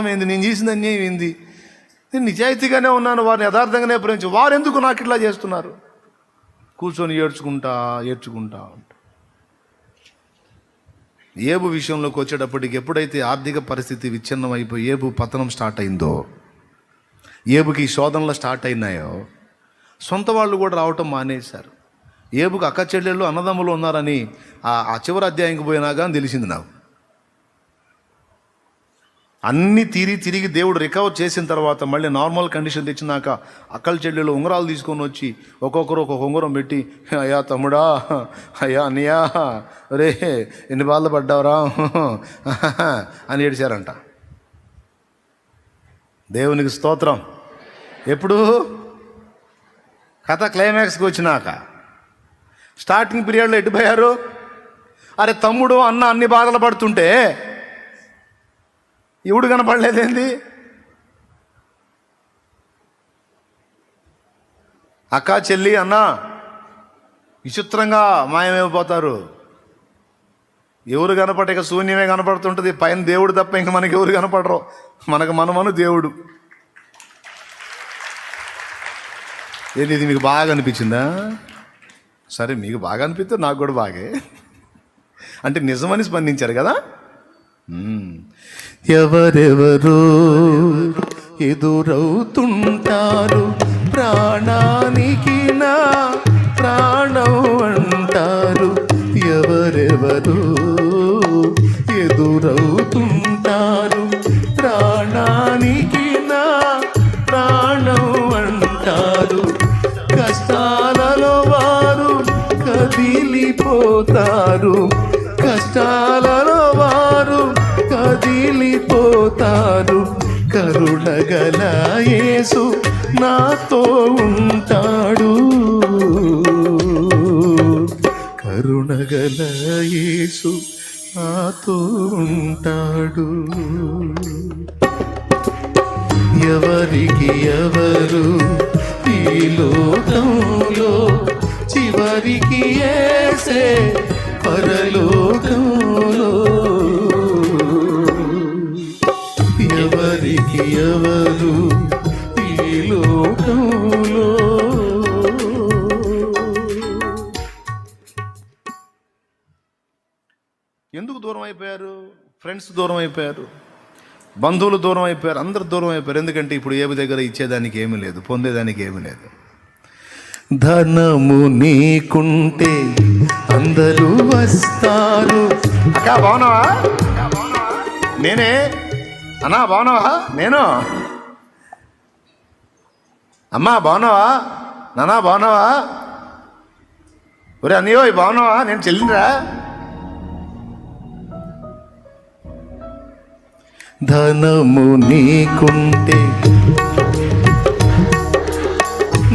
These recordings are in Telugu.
ఏంది నేను చేసిన అన్యాయం ఏంది? నేను నిజాయితీగానే ఉన్నాను వారిని యథార్థంగానే ప్రేమించి. వారు ఎందుకు నాకు ఇట్లా చేస్తున్నారు? కూర్చొని ఏడ్చుకుంటా ఏడ్చుకుంటా ఉంటా. ఏబు విషయంలోకి వచ్చేటప్పటికి ఎప్పుడైతే ఆర్థిక పరిస్థితి విచ్ఛిన్నం అయిపోయి ఏబు పతనం స్టార్ట్ అయిందో ఏబుకి ఈ శోధనలు స్టార్ట్ అయినాయో సొంత వాళ్ళు కూడా రావటం మానేశారు. ఏబుకి అక్క చెల్లెళ్ళు అన్నదమ్ములు ఉన్నారని ఆ ఆ చివరి అధ్యాయంకి పోయినాగా తెలిసింది నాకు. అన్ని తీరి తిరిగి దేవుడు రికవర్ చేసిన తర్వాత మళ్ళీ నార్మల్ కండిషన్ తెచ్చినాక అక్కల చెల్లెలు ఉంగరాలు తీసుకొని వచ్చి ఒక్కొక్కరు ఒక్కొక్క ఉంగరం పెట్టి అయ్యా తమ్ముడా అయ్యా అనియా రే ఎన్ని బాధలు పడ్డావురా? అని ఏడిచారంట. దేవునికి స్తోత్రం. ఎప్పుడు? కథ క్లైమాక్స్కి వచ్చినాక. స్టార్టింగ్ పీరియడ్లో ఎటుపోయారు అరే తమ్ముడు అన్న అన్ని బాధలు పడుతుంటే ఇవుడు కనపడలేదేంది? అక్క చెల్లి అన్న విచిత్రంగా మాయమైపోతారు ఎవరు కనపడే ఇక శూన్యమే కనపడుతుంటుంది. పైన దేవుడు తప్ప ఇంక మనకి ఎవరు కనపడరు. మనకు మనమను దేవుడు. ఏంటి ఇది మీకు బాగా అనిపించిందా? సరే మీకు బాగా అనిపిస్తే నాకు కూడా బాగే. అంటే నిజమని స్పందించారు కదా? ఎవరెవరు ఎదురవుతుంటారు? ప్రాణానికి నా ప్రాణం అంటారు. ఎవరెవరు ఎదురవుతుంటారు? ప్రాణానికి నా ప్రాణం అంటారు. కష్టాలలో వారు కదిలిపోతారు. యేసు నాతో ఉంటాడు. కరుణగల యేసు నాతో ఉంటాడు. ఎవరికి ఎవరు ఈ లోకం దూరం అయిపోయారు ఫ్రెండ్స్ దూరం అయిపోయారు బంధువులు దూరం అయిపోయారు అందరు దూరం అయిపోయారు. ఎందుకంటే ఇప్పుడు ఏమి దగ్గర ఇచ్చేదానికి ఏమీ లేదు పొందేదానికి ఏమీ లేదు. ధనము నీకుంటే అందరూ వస్తారు. అక్క బాగున్నావా? నేనే? అన్నా బాగున్నావా? నేను? అమ్మా బాగున్నావా? నానా బాగున్నావా? ఒరే అన్నయ్యో బాగున్నావా? నేను చెల్లినరా? ధనము నీకుంటే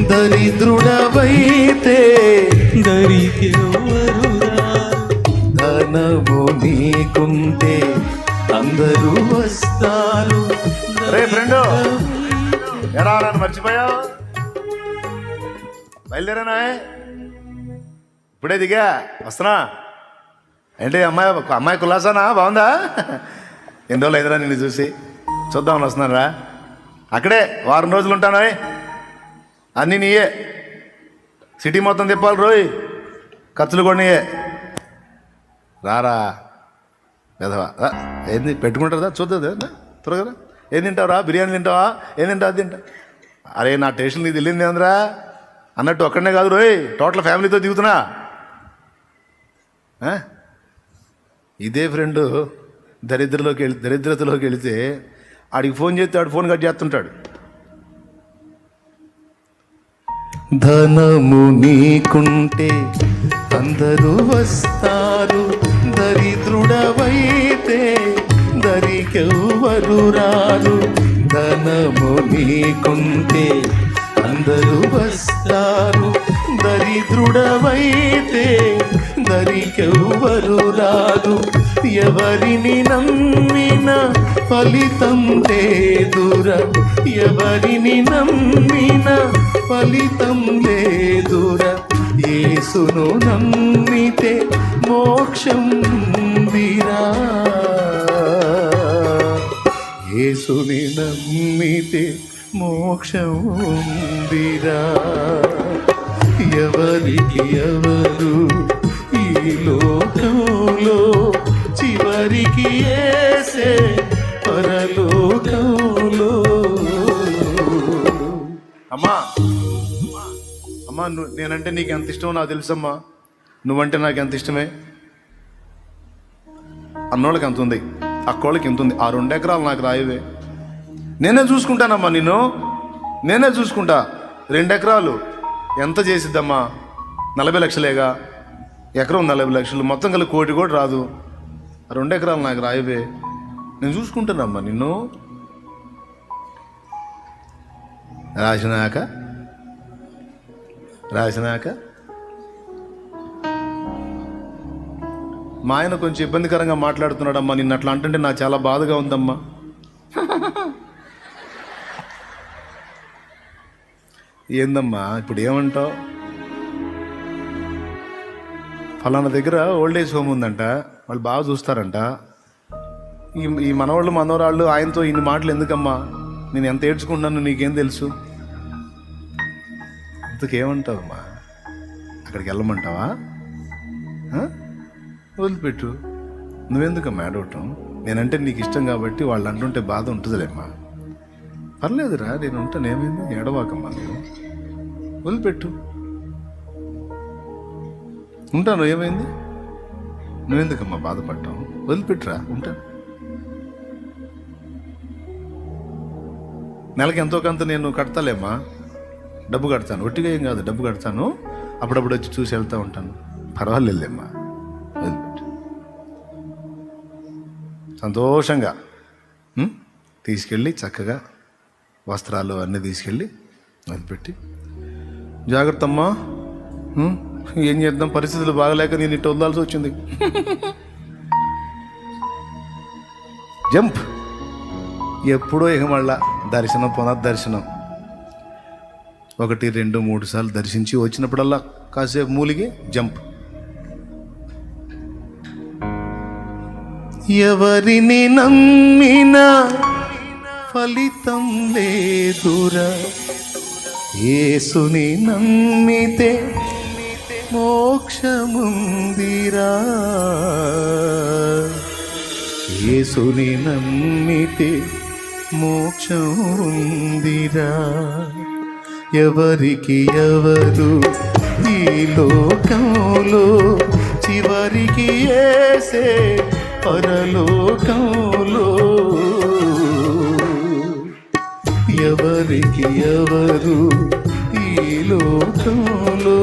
దరిద్రుడవైతే దరికెవరు ధనము నీకుంటే అందరూ వస్తారు. రే ఫ్రెండు ఎరా నన్ను బయలుదేరానా? ఇప్పుడే దిగా వస్తున్నా. ఏంటి అమ్మాయి అమ్మాయి కులాసానా బాగుందా? ఎన్ని రోజులు అయిందిరా నిన్ను చూసి? చూద్దామని వస్తున్నారా అక్కడే వారం రోజులు ఉంటాను అన్నీ నీయే. సిటీ మొత్తం తిప్పాలి రోయ్. ఖర్చులు కూడా నీయే. రారా వెధవా. ఏంది పెట్టుకుంటారా చూద్దా త్వరగా ఏం తింటావురా? బిర్యానీ తింటావా? ఏం తింటావు? అది తింటా. అరే నా టేషన్ నీకు తెలియదు ఏంద్రా? అన్నట్టు ఒక్కడనే కాదు రోయ్. టోటల్ ఫ్యామిలీతో దిగుతున్నా. ఇదే ఫ్రెండు. దరిద్రలోకి వెళ్ దరిద్రతలోకి వెళితే ఆడికి ఫోన్ చేస్తే ఆడు ఫోన్ కట్ చేస్తుంటాడు. ధనము నీకుంటే అందరూ వస్తారు దరిద్రుడవైతే దరికెవ్వరు రారు. ధనము నీకుంటే అందరూ వస్తారు దరిద్రుడవైతే దరికెవ్వరు రారు. ఎవరిని నమ్మిన ఫలితం లేదురా. ఎవరిని నమ్మిన ఫలితం లేదురా. యేసును నమ్మితే మోక్షం దిరా యేసుని నమ్మితే మోక్షం దిరా ఎవరికి ఎవరు ఈ లోకంలో చివరికి ఏసే పరలోకంలో. అమ్మా అమ్మా నువ్వు నేనంటే నీకు ఎంత ఇష్టమో నాకు తెలుసమ్మా. నువ్వంటే నాకు ఎంత ఇష్టమే? అన్నోళ్ళకి ఎంత ఉంది? అక్కోళ్ళకి ఎంత ఉంది? ఆ రెండు ఎకరాలు నాకు రాయవే. నేనే చూసుకుంటానమ్మా నిన్ను. నేనే చూసుకుంటా. రెండు ఎకరాలు ఎంత చేసిద్దమ్మా? నలభై లక్షలేగా? ఎకరం నలభై లక్షలు. మొత్తం కలిగి కోటి కూడా రాదు. రెండు ఎకరాలు నాకు రాయవే. నేను చూసుకుంటానమ్మా నిన్ను. రాసినాక? రాసినాక? మా ఆయన కొంచెం ఇబ్బందికరంగా మాట్లాడుతున్నాడమ్మా నిన్న అట్లా అంటుంటే నాకు చాలా బాధగా ఉందమ్మా. ఏందమ్మా ఇప్పుడు ఏమంటావు? ఫలానా దగ్గర ఓల్డ్ ఏజ్ హోమ్ ఉందంట. వాళ్ళు బాగా చూస్తారంట. ఈ ఈ మనవాళ్ళు మనవరాళ్ళు ఆయనతో ఇన్ని మాటలు ఎందుకమ్మా? నేను ఎంత ఏడ్చుకుంటున్నాను నీకేం తెలుసు? ఇంతకేమంటావమ్మా? అక్కడికి వెళ్ళమంటావా? వదిలిపెట్టు. నువ్వెందుకమ్మా ఏడవటం? నేనంటే నీకు ఇష్టం కాబట్టి వాళ్ళు అంటుంటే బాధ ఉంటుందిలేమ్మా. పర్లేదురా నేను ఉంటాను ఏమైంది ఏడవాకమ్మా నువ్వు? వదిలిపెట్టు. ఉంటాను ఏమైంది? నువ్వెందుకమ్మా బాధపడ్డావు వదిలిపెట్టురా ఉంటాను నెలకి ఎంతో కొంత నేను కడతాలేమ్మా. డబ్బు కడతాను. ఒట్టిగా ఏం కాదు డబ్బు కడతాను. అప్పుడప్పుడు వచ్చి చూసి వెళ్తూ ఉంటాను. పర్వాలేదులేమ్మా. వదిలిపెట్టు. సంతోషంగా తీసుకెళ్ళి చక్కగా వస్త్రాలు అన్నీ తీసుకెళ్ళి వదిలిపెట్టి. జాగ్రత్త అమ్మా ఏం చేద్దాం? పరిస్థితులు బాగలేక నేను ఇటు వదలాల్సి వచ్చింది. జంప్. ఎప్పుడో ఇక మళ్ళా దర్శనం పునర్దర్శనం ఒకటి రెండు మూడు సార్లు దర్శించి వచ్చినప్పుడల్లా కాసేపు మూలిగి జంప్. ఎవరిని నమ్మినా ఫలితం లేదురా. ఏసుని నమ్మితే మోక్షముందిరా. యేసుని నమ్మితే మోక్షం ఉందిరా ఎవరికి ఎవరు ఈ లోకంలో చివరికి ఏసే పరలోకంలో? ఎవరికి ఎవరు ఈ లోకంలో